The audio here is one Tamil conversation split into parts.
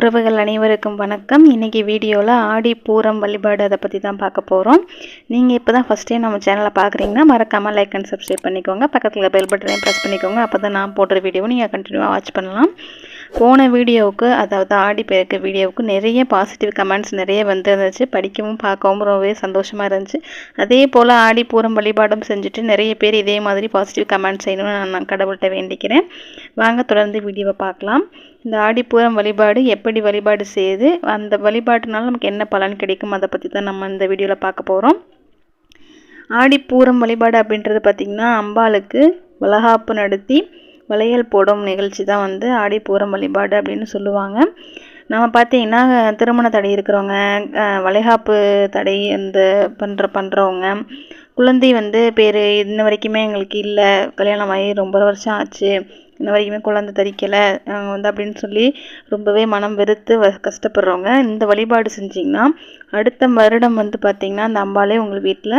உறவுகள் அனைவருக்கும் வணக்கம். இன்றைக்கி வீடியோவில் ஆடி பூரம் வழிபாடு அதை பற்றி தான் பார்க்க போகிறோம் நீங்கள் இப்போ தான் ஃபஸ்ட் டைம் நம்ம சேனலை பார்க்குறீங்கன்னா மறக்காமல் லைக் அண்ட் சப்ஸ்கிரைப் பண்ணிக்கோங்க. பக்கத்தில் பெல் பட்டனையும் ப்ரெஸ் பண்ணிக்கோங்க. அப்போ தான் நான் போடுற வீடியோவை நீங்கள் கண்டினியூவாக வாட்ச் பண்ணலாம். போன வீடியோவுக்கு அதாவது ஆடி பெருக்கு வீடியோவுக்கு நிறைய பாசிட்டிவ் கமெண்ட்ஸ் நிறைய வந்துருந்துச்சு. படிக்கவும் பார்க்கவும் ரொம்பவே சந்தோஷமாக இருந்துச்சு. அதே போல் ஆடி பூரம் வழிபாடும் செஞ்சுட்டு நிறைய பேர் இதே மாதிரி பாசிட்டிவ் கமெண்ட்ஸ் செய்யணும்னு நான் கடவுள்கிட்ட வேண்டிக்கிறேன். வாங்க தொடர்ந்து வீடியோவை பார்க்கலாம். இந்த ஆடிப்பூரம் வழிபாடு எப்படி வழிபாடு செய்யுது? அந்த வழிபாட்டுனால நமக்கு என்ன பலன் கிடைக்கும்? அதை பற்றி தான் நம்ம இந்த வீடியோவில் பார்க்க போகிறோம் ஆடிப்பூரம் வழிபாடு அப்படின்றது பார்த்திங்கன்னா அம்பாளுக்கு வளகாப்பு நடத்தி வளையல் போடும் நிகழ்ச்சி தான் வந்து ஆடிப்பூரம் வழிபாடு அப்படின்னு சொல்லுவாங்க. நம்ம பார்த்தீங்கன்னா திருமண தடை இருக்கிறவங்க வளைகாப்பு தடை இந்த பண்ணுற பண்ணுறவங்க குழந்தை வந்து பேர் இன்ன வரைக்குமே எங்களுக்கு இல்லை. கல்யாணம் ஆகி ரொம்ப வருஷம் ஆச்சு. இன்ன வரைக்குமே குழந்தை தரிக்கலை. வந்து அப்படின்னு சொல்லி ரொம்பவே மனம் வெறுத்து வ கஷ்டப்படுறவங்க. இந்த வழிபாடு செஞ்சிங்கன்னா அடுத்த வருடம் வந்து பார்த்திங்கன்னா அந்த அம்பாலே உங்கள் வீட்டில்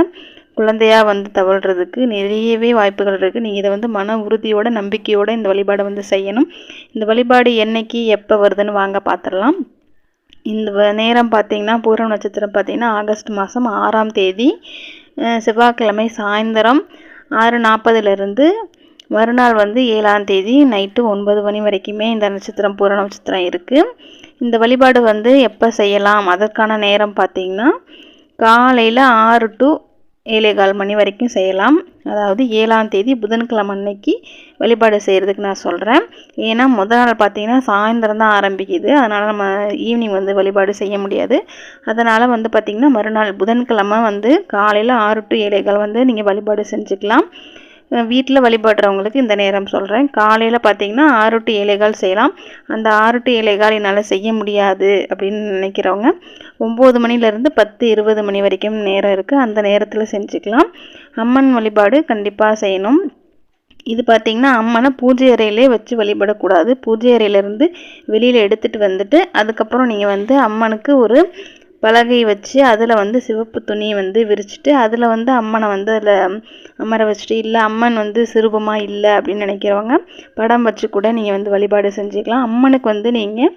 குழந்தையாக வந்து தவழ்கிறதுக்கு நிறையவே வாய்ப்புகள் இருக்குது நீங்கள் இதை வந்து மன உறுதியோட நம்பிக்கையோடு இந்த வழிபாடை வந்து செய்யணும். இந்த வழிபாடு என்னைக்கு எப்போ வருதுன்னு வாங்க பார்த்துடலாம் இந்த நேரம் பார்த்தீங்கன்னா பூரம் நட்சத்திரம் பார்த்திங்கன்னா ஆகஸ்ட் மாதம் ஆறாம் தேதி செவ்வாய்க்கிழமை சாயந்தரம் ஆறு நாற்பதுலேருந்து மறுநாள் வந்து ஏழாம் தேதி நைட்டு ஒன்பது மணி வரைக்குமே இந்த நட்சத்திரம் பூர நட்சத்திரம் இருக்குது இந்த வழிபாடு வந்து எப்போ செய்யலாம்? அதற்கான நேரம் பார்த்திங்கன்னா காலையில் ஆறு டு ஏழே கால் மணி வரைக்கும் செய்யலாம். அதாவது ஏழாம் தேதி புதன்கிழமை அன்னைக்கு வழிபாடு செய்கிறதுக்கு நான் சொல்கிறேன் ஏன்னா முதல் நாள் பார்த்திங்கன்னா சாயந்தரம் தான் ஆரம்பிக்குது. அதனால் நம்ம ஈவினிங் வந்து வழிபாடு செய்ய முடியாது. அதனால் வந்து பார்த்திங்கன்னா மறுநாள் புதன்கிழமை வந்து காலையில் ஆறு டு ஏழைகள் வந்து நீங்கள் வழிபாடு செஞ்சுக்கலாம். வீட்டில் வழிபடுறவங்களுக்கு இந்த நேரம் சொல்கிறேன் காலையில் பார்த்தீங்கன்னா ஆறு டு ஏழைகள் செய்யலாம். அந்த ஆறு டு ஏழைகள் என்னால் செய்ய முடியாது அப்படின்னு நினைக்கிறவங்க ஒம்பது மணிலேருந்து பத்து இருபது மணி வரைக்கும் நேரம் இருக்குது அந்த நேரத்தில் செஞ்சுக்கலாம். அம்மன் வழிபாடு கண்டிப்பாக செய்யணும். இது பார்த்திங்கன்னா அம்மனை பூஜை அறையிலே வச்சு வழிபடக்கூடாது. பூஜை அறையிலேருந்து வெளியில் எடுத்துகிட்டு வந்துட்டு அதுக்கப்புறம் நீங்கள் வந்து அம்மனுக்கு ஒரு பலகை வச்சு அதில் வந்து சிவப்பு துணியை வந்து விரிச்சிட்டு அதில் வந்து அம்மனை வந்து அதில் அமர வச்சுட்டு இல்லை அம்மன் வந்து சிறுபமாக இல்லை அப்படின்னு நினைக்கிறவங்க படம் வச்சு கூட நீங்கள் வந்து வழிபாடு செஞ்சுக்கலாம். அம்மனுக்கு வந்து நீங்கள்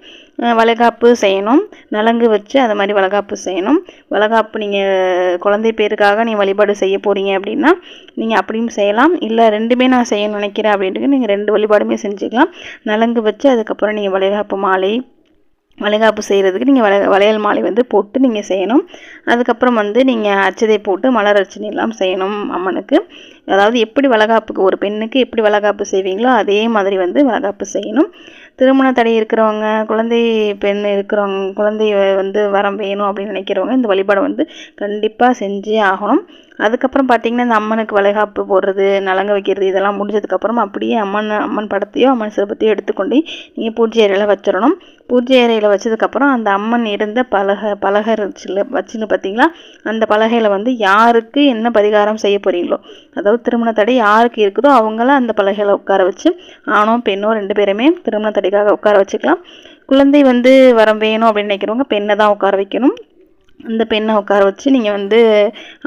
வளைகாப்பு செய்யணும். நலங்கு வச்சு அது மாதிரி வளகாப்பு செய்யணும். வளகாப்பு நீங்கள் குழந்தை பேருக்காக நீங்கள் வழிபாடு செய்ய போகிறீங்க அப்படின்னா நீங்கள் அப்படியும் செய்யலாம். இல்லை ரெண்டுமே நான் செய்யணும்னு நினைக்கிறேன் அப்படின்ட்டு நீங்கள் ரெண்டு வழிபாடுமே செஞ்சுக்கலாம். நலங்கு வச்சு அதுக்கப்புறம் நீங்கள் வளைகாப்பு மாலை வளைகாப்பு செய்கிறதுக்கு நீங்கள் வளை வளையல் மாலை வந்து போட்டு நீங்கள் செய்யணும். அதுக்கப்புறம் வந்து நீங்கள் அச்சதை போட்டு மலர் அர்ச்சனைலாம் செய்யணும் அம்மனுக்கு. அதாவது எப்படி வளகாப்புக்கு ஒரு பெண்ணுக்கு எப்படி வளகாப்பு செய்வீங்களோ அதே மாதிரி வந்து வளகாப்பு செய்யணும். திருமண தடை இருக்கிறவங்க குழந்தை பெண் இருக்கிறவங்க குழந்தை வந்து வரம் வேணும் அப்படின்னு நினைக்கிறவங்க இந்த வழிபாடை வந்து கண்டிப்பாக செஞ்சே ஆகணும். அதுக்கப்புறம் பார்த்திங்கன்னா இந்த அம்மனுக்கு வளைகாப்பு போடுறது நலங்க வைக்கிறது இதெல்லாம் முடிஞ்சதுக்கப்புறம் அப்படியே அம்மன் அம்மன் படத்தையோ அம்மன் சிறப்பத்தையோ எடுத்துக்கொண்டு நீங்கள் பூஜை அறையில் வச்சிடணும். பூஜை அறையில் வச்சதுக்கப்புறம் அந்த அம்மன் இருந்த பலகை பலகை இருந்துச்சுல வச்சுன்னு பார்த்தீங்களா அந்த பலகையில் வந்து யாருக்கு என்ன பரிகாரம் செய்ய போகிறீங்களோ அதாவது திருமண தடை யாருக்கு இருக்குதோ அவங்கள அந்த பலகையில் உட்கார வச்சு ஆணோ பெண்ணோ ரெண்டு பேருமே திருமண தடைக்காக உட்கார வச்சுக்கலாம். குழந்தை வந்து வரம் வேணும் அப்படின்னு நினைக்கிறவங்க பெண்ணை தான் உட்கார வைக்கணும். அந்த பெண்ணை உட்கார வச்சு நீங்கள் வந்து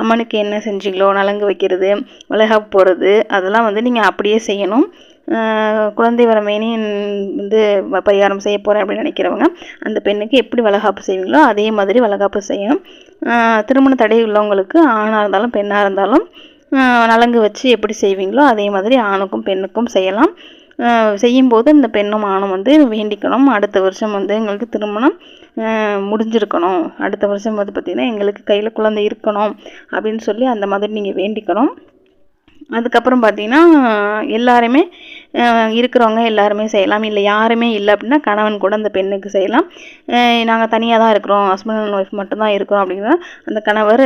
அம்மனுக்கு என்ன செஞ்சீங்களோ நலங்கு வைக்கிறது வளைகாப்பு போடுறது அதெல்லாம் வந்து நீங்கள் அப்படியே செய்யணும். குழந்தை வரமேனி வந்து பரிகாரம் செய்ய போகிறேன் அப்படின்னு நினைக்கிறவங்க அந்த பெண்ணுக்கு எப்படி வளகாப்பு செய்வீங்களோ அதே மாதிரி வளகாப்பு செய்யணும். திருமண தடை உள்ளவங்களுக்கு ஆணாக இருந்தாலும் பெண்ணாக இருந்தாலும் நலங்கு வச்சு எப்படி செய்வீங்களோ அதே மாதிரி ஆணுக்கும் பெண்ணுக்கும் செய்யலாம். செய்யும்போது இந்த பெண்ணும் ஆணும் வந்து வேண்டிக்கணும். அடுத்த வருஷம் வந்து எங்களுக்கு திருமணம் முடிஞ்சிருக்கணும். அடுத்த வருஷம் வந்து பார்த்திங்கன்னா எங்களுக்கு கையில் குழந்தை இருக்கணும் அப்படின்னு சொல்லி அந்த மாதிரி நீங்கள் வேண்டிக்கணும். அதுக்கப்புறம் பார்த்தீங்கன்னா எல்லாருமே இருக்கிறவங்க எல்லாருமே செய்யலாம். இல்லை யாருமே இல்லை அப்படின்னா கணவன் கூட அந்த பெண்ணுக்கு செய்யலாம். நாங்கள் தனியாக தான் இருக்கிறோம். ஹஸ்பண்ட் அண்ட் ஒய்ஃப் மட்டும்தான் இருக்கிறோம் அப்படின்னா அந்த கணவர்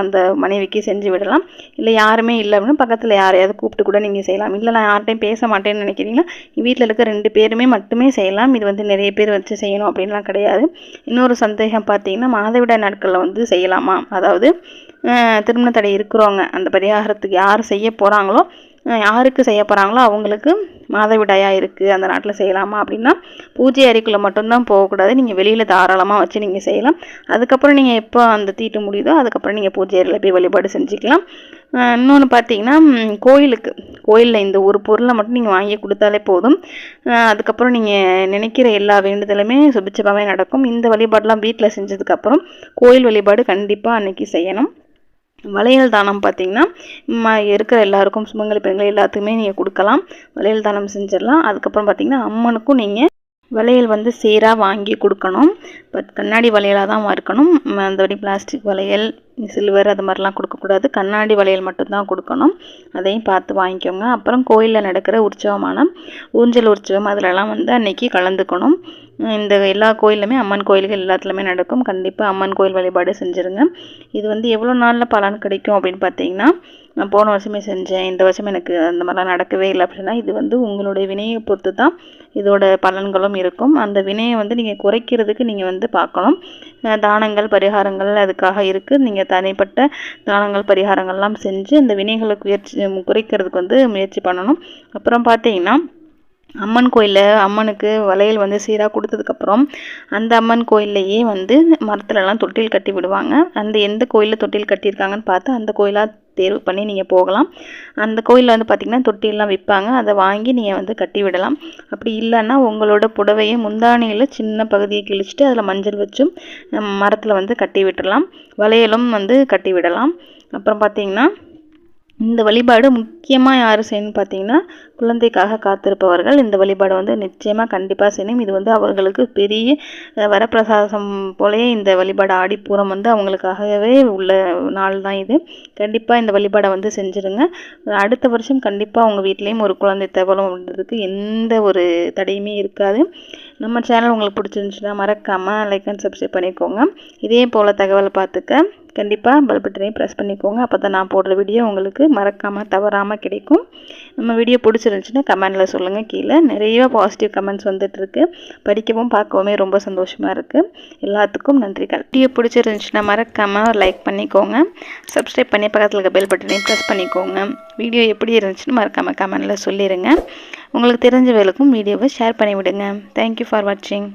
அந்த மனைவிக்கு செஞ்சு விடலாம். இல்லை யாருமே இல்லை அப்படின்னா பக்கத்தில் யாரையாவது கூப்பிட்டு கூட நீங்கள் செய்யலாம். இல்லை நான் யார்கிட்டையும் பேச மாட்டேன்னு நினைக்கிறீங்களா? வீட்டில் இருக்க ரெண்டு பேருமே மட்டுமே செய்யலாம். இது வந்து நிறைய பேர் வச்சு செய்யணும் அப்படின்லாம் கிடையாது. இன்னொரு சந்தேகம் பார்த்தீங்கன்னா மாதவிட நாட்களில் வந்து செய்யலாமா? அதாவது திருமண தடை இருக்கிறவங்க அந்த பரிகாரத்துக்கு யார் செய்ய போகிறாங்களோ யாருக்கு செய்ய போகிறாங்களோ அவங்களுக்கு மாதவிடாயாக இருக்குது அந்த நாட்டில் செய்யலாமா அப்படின்னா பூஜை அறைக்குள்ளே மட்டும்தான் போகக்கூடாது. நீங்கள் வெளியில் தாராளமாக வச்சு நீங்கள் செய்யலாம். அதுக்கப்புறம் நீங்கள் எப்போ அந்த தீட்டு முடியுதோ அதுக்கப்புறம் நீங்கள் பூஜை அறையில் போய் வழிபாடு செஞ்சுக்கலாம். இன்னொன்று பார்த்தீங்கன்னா கோயிலுக்கு. கோயிலில் இந்த ஒரு பொருளை மட்டும் நீங்கள் வாங்கி கொடுத்தாலே போதும். அதுக்கப்புறம் நீங்கள் நினைக்கிற எல்லா வேண்டுதலுமே சுபிச்சமாகவே நடக்கும். இந்த வழிபாடெலாம் வீட்டில் செஞ்சதுக்கப்புறம் கோயில் வழிபாடு கண்டிப்பாக அன்றைக்கி செய்யணும். வளையல் தானம் பார்த்தீங்கன்னா இருக்கிற எல்லாருக்கும் சுமங்கலி பெண்கள் எல்லாத்துக்குமே நீங்கள் கொடுக்கலாம். வளையல் தானம் செஞ்சிடலாம். அதுக்கப்புறம் பார்த்தீங்கன்னா அம்மனுக்கும் நீங்கள் வளையல் வந்து சீராக வாங்கி கொடுக்கணும். பட் கண்ணாடி வளையலாக தான் இருக்கணும் மற்றபடி பிளாஸ்டிக் வளையல் சில்வர் அது மாதிரிலாம் கொடுக்கக்கூடாது. கண்ணாடி வளையல் மட்டும்தான் கொடுக்கணும். அதையும் பார்த்து வாங்கிக்கோங்க. அப்புறம் கோயிலில் நடக்கிற உற்சவமான ஊஞ்சல் உற்சவம் அதிலலாம் வந்து அன்றைக்கி கலந்துக்கணும். இந்த எல்லா கோயிலுமே அம்மன் கோயில்கள் எல்லாத்துலேயுமே நடக்கும். கண்டிப்பாக அம்மன் கோயில் வழிபாடு செஞ்சுருங்க. இது வந்து எவ்வளோ நாளில் பலன் கிடைக்கும் அப்படின்னு பார்த்தீங்கன்னா நான் போன வருஷமே செஞ்சேன். இந்த வருஷம் எனக்கு அந்த மாதிரிலாம் நடக்கவே இல்லை அப்படின்னா இது வந்து உங்களுடைய வினையை பொறுத்து தான் இதோட பலன்களும் இருக்கும். அந்த வினையை வந்து நீங்கள் குறைக்கிறதுக்கு நீங்கள் வந்து பார்க்கணும். தானங்கள் பரிகாரங்கள் அதுக்காக இருக்குது நீங்கள் தனிப்பட்ட தானங்கள் பரிகாரங்கள்லாம் செஞ்சு அந்த வினைகளை குயற்சி குறைக்கிறதுக்கு வந்து முயற்சி பண்ணணும். அப்புறம் பார்த்தீங்கன்னா அம்மன் கோயிலில் அம்மனுக்கு வளையல் வந்து சீராக கொடுத்ததுக்கப்புறம் அந்த அம்மன் கோயில்லையே வந்து மரத்துலலாம் தொட்டில் கட்டி விடுவாங்க. அந்த எந்த கோயிலில் தொட்டில் கட்டியிருக்காங்கன்னு பார்த்து அந்த கோயிலாக தேர்வு பண்ணி நீங்கள் போகலாம். அந்த கோயிலில் வந்து பார்த்திங்கன்னா தொட்டிலாம் விற்பாங்க அதை வாங்கி நீங்கள் வந்து கட்டி விடலாம். அப்படி இல்லைன்னா உங்களோட புடவையை முந்தானியில் சின்ன பகுதியை கிழிச்சிட்டு அதில் மஞ்சள் வச்சும் மரத்தில் வந்து கட்டி விட்டுடலாம் வளையலும் வந்து கட்டி விடலாம். அப்புறம் பார்த்திங்கன்னா இந்த வழிபாடு முக்கியமாக யார் செய்யணும்னு பார்த்தீங்கன்னா குழந்தைக்காக காத்திருப்பவர்கள். இந்த வழிபாடு வந்து நிச்சயமாக கண்டிப்பாக செய்யணும். இது வந்து அவர்களுக்கு பெரிய வரப்பிரசாதம் போலயே இந்த வழிபாடு ஆடிப்பூரம் வந்து அவங்களுக்காகவே உள்ள நாள் தான் இது. கண்டிப்பாக இந்த வழிபாடை வந்து செஞ்சுருங்க. அடுத்த வருஷம் கண்டிப்பாக உங்கள் வீட்லேயும் ஒரு குழந்தை தகவலும் அப்படின்றதுக்கு எந்த ஒரு தடையுமே இருக்காது. நம்ம சேனல் உங்களுக்கு பிடிச்சிருந்துச்சுன்னா மறக்காமல் லைக் அண்ட் சப்ஸ்கிரைப் பண்ணிக்கோங்க. இதே போல் தகவலை பார்த்துக்க. கண்டிப்பாக பல் பட்டனையும் ப்ரெஸ் பண்ணிக்கோங்க. அப்போ தான் நான் போடுற வீடியோ உங்களுக்கு மறக்காமல் தவறாமல் கிடைக்கும். நம்ம வீடியோ பிடிச்சிருந்துச்சுன்னா கமெண்டில் சொல்லுங்கள் கீழே. நிறைய பாசிட்டிவ் கமெண்ட்ஸ் வந்துட்டுருக்கு. படிக்கவும் பார்க்கவுமே ரொம்ப சந்தோஷமாக இருக்குது எல்லாத்துக்கும் நன்றி வீடியோ பிடிச்சிருந்துச்சுன்னா மறக்காமல் லைக் பண்ணிக்கோங்க. சப்ஸ்கிரைப் பண்ணி பக்கத்தில் இருக்க பெல் பட்டனையும் ப்ரெஸ் பண்ணிக்கோங்க. வீடியோ எப்படி இருந்துச்சுன்னு மறக்காமல் கமெண்டில் சொல்லிடுங்க உங்களுக்கு தெரிஞ்சவர்களுக்கும் வீடியோவை ஷேர் பண்ணிவிடுங்க. தேங்க்யூ ஃபார் வாட்சிங்